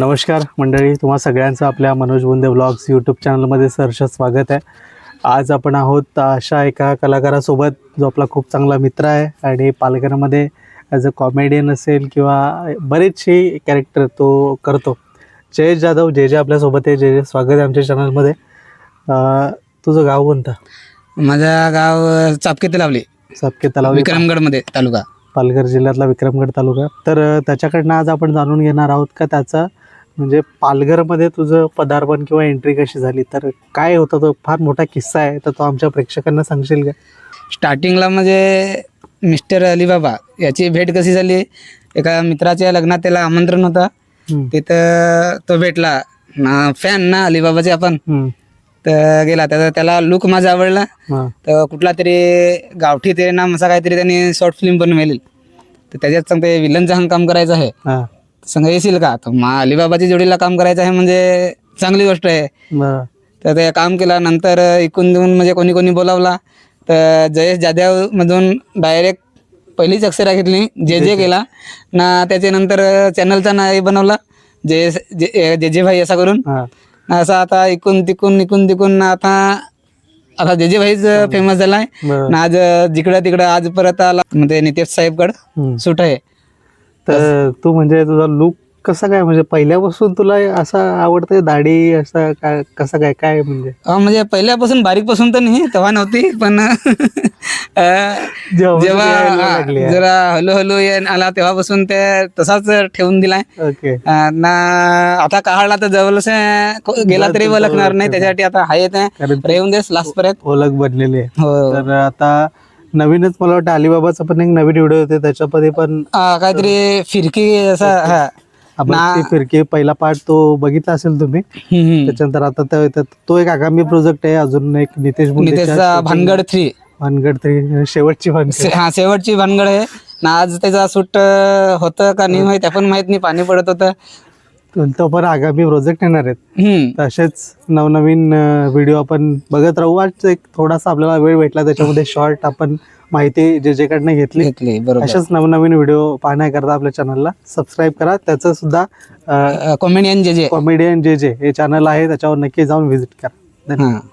नमस्कार मंडळी तुम्हा सगळ्यांचं आपल्या मनोज बोंदे व्लॉग्स यूट्यूब चॅनलमध्ये सहर्ष स्वागत आहे. आज आपण आहोत अशा एका कलाकारासोबत जो आपला खूप चांगला मित्र आहे आणि पालघरमध्ये ॲज अ कॉमेडियन असेल किंवा बरेचसे कॅरेक्टर तो करतो. जयेश जाधव जे जे आपल्यासोबत आहे जे जे स्वागत आहे आमच्या चॅनलमध्ये तुझं गाव कोणतं? माझं गाव चापके लावली सापके तलाव विक्रमगडमध्ये तालुका. पालघर जिल्ह्यातला विक्रमगड तालुका. तर त्याच्याकडनं आज आपण जाणून घेणार आहोत का त्याचा म्हणजे पालघरमध्ये तुझं पदार्पण किंवा एंट्री कशी झाली? तर काय होतं? तो फार मोठा किस्सा आहे तर तो आमच्या प्रेक्षकांना सांगशील का? स्टार्टिंगला म्हणजे मिस्टर अलीबाबा याची भेट कशी झाली? एका मित्राच्या लग्नात त्याला आमंत्रण होतं. तिथं तो भेटला. ना फॅन ना अलीबाबाचे आपण. तर गेला. त्याचा त्याला लुक माझा आवडला. तर कुठला तरी गावठी ते नाम असा काहीतरी त्यांनी शॉर्ट फिल्म बनवेली तर त्याच्यात सांगते विलनचं काम करायचं आहे. सांग येशील का तर मा अलीबाबाच्या जोडीला काम करायचं आहे म्हणजे चांगली गोष्ट आहे बरं. तर ते काम केलं नंतर इकून देऊन म्हणजे कोणी कोणी बोलावला तर जयेश जाधव मधून डायरेक्ट पहिलीच अक्षरा घेतली जे जे केला ना त्याच्यानंतर चॅनलचा नाव बनवला जे जे जे जे भाई असा करून हा. असं आता इकून तिकून इकून तिकून आता आता जे जे भाईच फेमस झालाय बरं. ना आज जिकडं तिकडं आज परत आला म्हणजे नितेश साहेबकड हम्म. सुट आहे तर तू म्हणजे तुझा लुक कसा काय? म्हणजे पहिल्यापासून तुला असं आवडतं दाढी असं काय कसं काय? काय म्हणजे? म्हणजे पहिल्यापासून बारीकपासून तर नाही तेव्हा नव्हती पण जेव्हा आहे. जरा हलो हलो येण आला तेव्हापासून ते तसाच ठेवून दिलाय. ना आता काढला तर जवळच गेला तरी ओळखणार नाही त्याच्यासाठी आता आहे ते. कारण रेवून देस लास्ट पर्यंत. ओळख बनलेली आहे. हो. तर आता नवीनच मला वाटतं अलिबाबाचा पण एक नवीन व्हिडिओ होते त्याच्यामध्ये पण काहीतरी फिरकी असा हा. आपण ती फिरकी पहिला पार्ट तो बघितला असेल तुम्ही. हम्म, हम्म. त्याच्यानंतर आता त्या- त्या- तो एक आगामी प्रोजेक्ट आहे अजून एक नितेश मुंडेच्या नितेशचा भानगड थ्री भानगड तरी शेवटची भानगड. हा शेवटची भानगड आहे. ना आज त्याचा सूट होतं का नाही माहीत आपण माहीत नाही पाणी पडत होतं. तो पण आगामी प्रोजेक्ट येणार आहेत. असेच नवनवीन व्हिडिओ आपण बघत राहू. आज एक थोडासा आपल्याला वेळ भेटला त्याच्यामध्ये शॉर्ट आपण माहिती जे जे कडनं घेतली असेच नवनवीन व्हिडिओ पाहण्याकरता आपल्या चॅनलला सबस्क्राईब करा. त्याचं सुद्धा कॉमेडियन जे जे. कॉमेडियन जे जे हे चॅनल आहे त्याच्यावर नक्की जाऊन व्हिजिट करा. धन्यवाद.